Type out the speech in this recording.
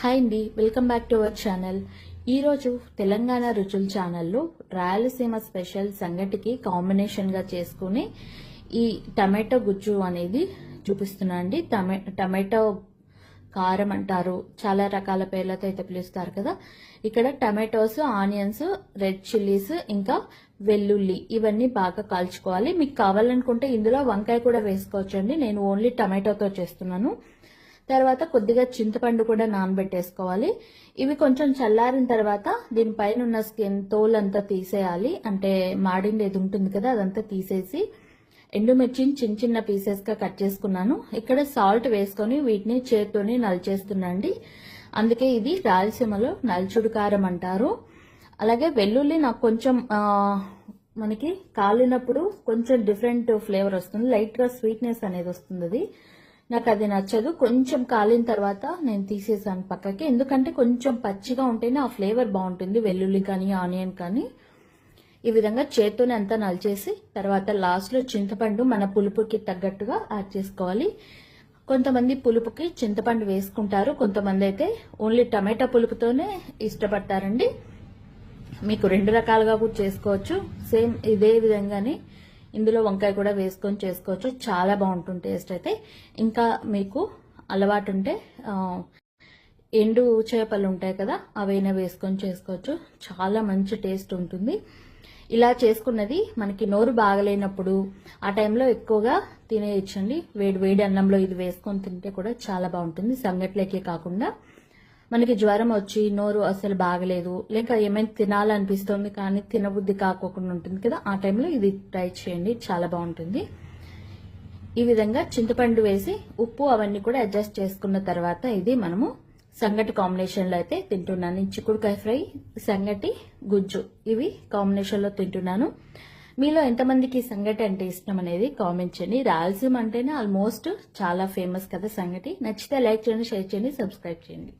Hi అండి welcome back to our channel. ఈరోజు తెలంగాణ రుచుల ఛానల్లో రాయలసీమ స్పెషల్ సంగటికి కాంబినేషన్గా చేసుకుని ఈ టమాటో గుజ్జు అనేది చూపిస్తున్నా అండి. టమాటో కారం అంటారు చాలా రకాల పేర్లతో అయితే పిలుస్తారు కదా. ఇక్కడ టమాటోస్ ఆనియన్స్ రెడ్ చిల్లీస్ ఇంకా వెల్లుల్లి ఇవన్నీ బాగా కాల్చుకోవాలి. మీకు కావాలనుకుంటే ఇందులో వంకాయ కూడా వేసుకోవచ్చండి. నేను ఓన్లీ టమాటోతో చేస్తున్నాను. తర్వాత కొద్దిగా చింతపండు కూడా నానబెట్టేసుకోవాలి. ఇవి కొంచెం చల్లారిన తర్వాత దీనిపైన ఉన్న స్కిన్ తోలంతా అంతా తీసేయాలి. అంటే మాడిండేది ఉంటుంది కదా అదంతా తీసేసి ఎండుమిర్చిని చిన్న చిన్న పీసెస్గా కట్ చేసుకున్నాను. ఇక్కడ సాల్ట్ వేసుకొని వీటిని చేత్తోని నలిచేస్తున్నాండి. అందుకే ఇది రాయలసీమలో నల్చుడు కారం అంటారు. అలాగే వెల్లుల్లి నాకు కొంచెం మనకి కాలినప్పుడు కొంచెం డిఫరెంట్ ఫ్లేవర్ వస్తుంది. లైట్గా స్వీట్నెస్ అనేది వస్తుంది నాకు అది నచ్చదు. కొంచెం కాలిన తర్వాత నేను తీసేసాను పక్కకి. ఎందుకంటే కొంచెం పచ్చిగా ఉంటేనే ఆ ఫ్లేవర్ బాగుంటుంది. వెల్లుల్లి కానీ ఆనియన్ కానీ. ఈ విధంగా చేత్తోనే అంతా నలిచేసి తర్వాత లాస్ట్లో చింతపండు మన పులుపుకి తగ్గట్టుగా యాడ్ చేసుకోవాలి. కొంతమంది పులుపుకి చింతపండు వేసుకుంటారు. కొంతమంది అయితే ఓన్లీ టమాటా పులుపుతోనే ఇష్టపడతారండి. మీకు రెండు రకాలుగా కూడా చేసుకోవచ్చు. సేమ్ ఇదే విధంగానే ఇందులో వంకాయ కూడా వేసుకొని చేసుకోవచ్చు. చాలా బాగుంటుంది టేస్ట్ అయితే. ఇంకా మీకు అలవాటు ఉంటే ఎండు చేపలు ఉంటాయి కదా అవైనా వేసుకొని చేసుకోవచ్చు. చాలా మంచి టేస్ట్ ఉంటుంది. ఇలా చేసుకున్నది మనకి నోరు బాగలేనప్పుడు ఆ టైంలో ఎక్కువగా తినేయచ్చండి. వేడి వేడి అన్నంలో ఇది వేసుకొని తింటే కూడా చాలా బాగుంటుంది. సంగట్లేకే కాకుండా. మనకి జ్వరం వచ్చి నోరు అసలు బాగలేదు లేక ఏమైనా తినాలనిపిస్తుంది కానీ తినబుద్ధి కాకోకుండా ఉంటుంది కదా ఆ టైంలో ఇది ట్రై చేయండి చాలా బాగుంటుంది. ఈ విధంగా చింతపండు వేసి ఉప్పు అవన్నీ కూడా అడ్జస్ట్ చేసుకున్న తర్వాత ఇది మనము సంగటి కాంబినేషన్లో అయితే తింటున్నాను. చిక్కుడుకాయ ఫ్రై సంగటి గుజ్జు ఇవి కాంబినేషన్లో తింటున్నాను. మీలో ఎంతమందికి సంగటి అంటే ఇష్టం అనేది కామెంట్ చేయండి. రాయలసీమ అంటేనే ఆల్మోస్ట్ చాలా ఫేమస్ కదా సంగటి. నచ్చితే లైక్ చేయండి షేర్ చేయండి సబ్స్క్రైబ్ చేయండి.